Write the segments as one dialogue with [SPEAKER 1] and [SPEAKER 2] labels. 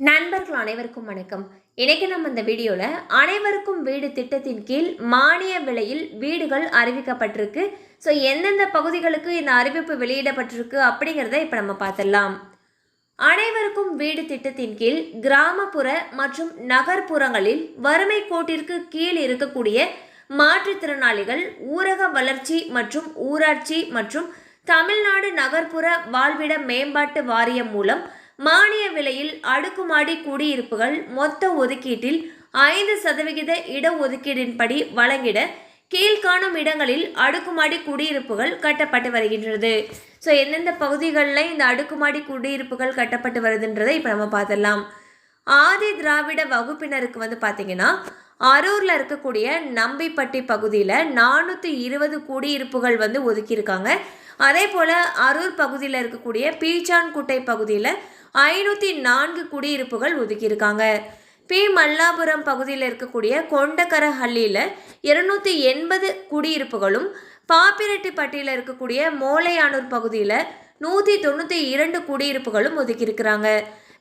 [SPEAKER 1] நண்பர்கள் அனைவருக்கும் வணக்கம். இன்னைக்கு நம்ம இந்த வீடியோவில் அனைவருக்கும் வீடு திட்டத்தின் கீழ் மானிய விலையில் வீடுகள் அறிவிக்கப்பட்டிருக்கு. ஸோ எந்தெந்த பகுதிகளுக்கு இந்த அறிவிப்பு வெளியிடப்பட்டிருக்கு அப்படிங்கிறத இப்போ நம்ம பார்த்துடலாம். அனைவருக்கும் வீடு திட்டத்தின் கீழ் கிராமப்புற மற்றும் நகர்ப்புறங்களில் வறுமை கோட்டிற்கு கீழ் இருக்கக்கூடிய மாற்றுத்திறனாளிகள் ஊரக வளர்ச்சி மற்றும் ஊராட்சி மற்றும் தமிழ்நாடு நகர்ப்புற வாழ்விட மேம்பாட்டு வாரியம் மூலம் மானிய விலையில் அடுக்குமாடி குடியிருப்புகள் மொத்த ஒதுக்கீட்டில் ஐந்து சதவிகித இடஒதுக்கீடின்படி வழங்கிட கீழ்காணும் இடங்களில் அடுக்குமாடி குடியிருப்புகள் கட்டப்பட்டு வருகின்றது. ஸோ எந்தெந்த பகுதிகளில் இந்த அடுக்குமாடி குடியிருப்புகள் கட்டப்பட்டு வருதுன்றதை இப்போ நம்ம பார்த்துடலாம். ஆதி திராவிட வகுப்பினருக்கு வந்து பார்த்திங்கன்னா அரூரில் இருக்கக்கூடிய நம்பிப்பட்டி பகுதியில் நானூற்றி இருபது குடியிருப்புகள் வந்து ஒதுக்கியிருக்காங்க. அதே போல் அரூர் பகுதியில் இருக்கக்கூடிய பீச்சான்குட்டை பகுதியில் ஐநூற்றி நான்கு குடியிருப்புகள் ஒதுக்கியிருக்காங்க. பி. மல்லாபுரம் பகுதியில் இருக்கக்கூடிய கொண்டக்கரஹள்ளியில் இருநூற்றி எண்பது குடியிருப்புகளும் பாப்பிரெட்டிப்பட்டியில் இருக்கக்கூடிய மோலையானூர் பகுதியில் நூற்றி தொண்ணூற்றி இரண்டு குடியிருப்புகளும் ஒதுக்கியிருக்கிறாங்க.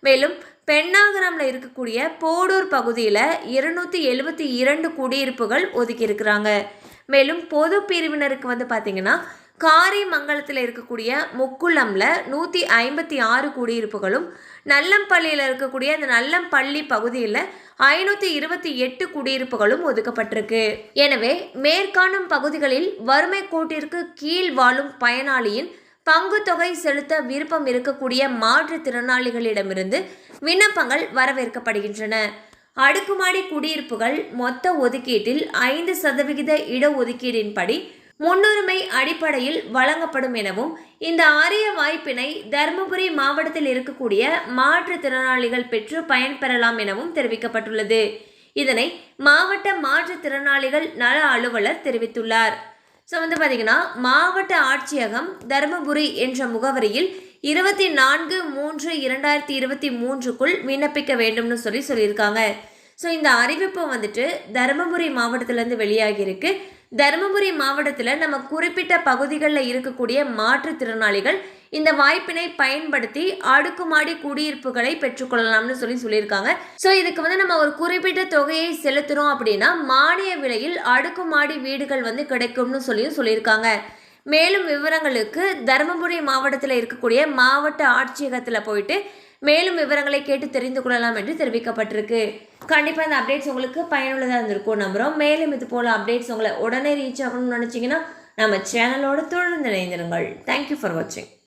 [SPEAKER 1] மேலும் பெண்ணாகரமில் இருக்கக்கூடிய போடூர் பகுதியில் இருநூற்றி எழுபத்தி இரண்டு குடியிருப்புகள் ஒதுக்கியிருக்கிறாங்க. மேலும் பொது பிரிவினருக்கு வந்து பார்த்திங்கன்னா காரிமங்கலத்தில் இருக்கக்கூடிய முக்குளம்ல நூற்றி ஐம்பத்தி ஆறு குடியிருப்புகளும் நல்லம்பள்ளியில் இருக்கக்கூடிய அந்த நல்லம்பள்ளி பகுதியில் ஐநூற்றி இருபத்தி எட்டு குடியிருப்புகளும் ஒதுக்கப்பட்டிருக்கு. எனவே மேற்காணும் பகுதிகளில் வறுமை கோட்டிற்கு கீழ் வாழும் பயனாளியின் பங்குத்தொகை செலுத்த விருப்பம் இருக்கக்கூடிய மாற்றுத்திறனாளிகளிடமிருந்து விண்ணப்பங்கள் வரவேற்கப்படுகின்றன. அடுக்குமாடி குடியிருப்புகள் மொத்த ஒதுக்கீட்டில் ஐந்து சதவிகித இடஒதுக்கீடின்படி முன்னுரிமை அடிப்படையில் வழங்கப்படும் எனவும் இந்த அரிய வாய்ப்பினை தருமபுரி மாவட்டத்தில் இருக்கக்கூடிய மாற்றுத்திறனாளிகள் பெற்று பயன்பெறலாம் எனவும் தெரிவிக்கப்பட்டுள்ளது. இதனை மாவட்ட மாற்றுத்திறனாளிகள் நல அலுவலர் தெரிவித்துள்ளார். ஸோ வந்து பார்த்திங்கன்னா மாவட்ட ஆட்சியகம் தருமபுரி என்ற முகவரியில் இருபத்தி நான்கு மூன்று இரண்டாயிரத்தி இருபத்தி மூன்றுக்குள் விண்ணப்பிக்க வேண்டும்னு சொல்லி சொல்லியிருக்காங்க. ஸோ இந்த அறிவிப்பு வந்துட்டு தருமபுரி மாவட்டத்திலேருந்து வெளியாகியிருக்கு. தருமபுரி மாவட்டத்தில் நம்ம குறிப்பிட்ட பகுதிகளில் இருக்கக்கூடிய மாற்றுத்திறனாளிகள் இந்த வாய்ப்பினை பயன்படுத்தி அடுக்குமாடி குடியிருப்புகளை பெற்றுக்கொள்ளலாம்னு சொல்லி சொல்லியிருக்காங்க. ஸோ இதுக்கு வந்து நம்ம ஒரு குறிப்பிட்ட தொகையை செலுத்துகிறோம் அப்படின்னா மானிய விலையில் அடுக்குமாடி வீடுகள் வந்து கிடைக்கும்னு சொல்லியும் சொல்லியிருக்காங்க. மேலும் விவரங்களுக்கு தருமபுரி மாவட்டத்தில் இருக்கக்கூடிய மாவட்ட ஆட்சியகத்தில் போயிட்டு மேலும் விவரங்களை கேட்டு தெரிந்து கொள்ளலாம் என்று தெரிவிக்கப்பட்டிருக்கு. கண்டிப்பாக இந்த அப்டேட்ஸ் உங்களுக்கு பயனுள்ளதாக இருந்திருக்கும் நம்புகிறோம் மேலும் இது போல் அப்டேட்ஸ் உங்களை உடனே ரீச் ஆகணும்னு நினச்சிங்கன்னா நம்ம சேனலோட தொடர்ந்து இணைந்திருங்கள். தேங்க்யூ ஃபார் வாட்சிங்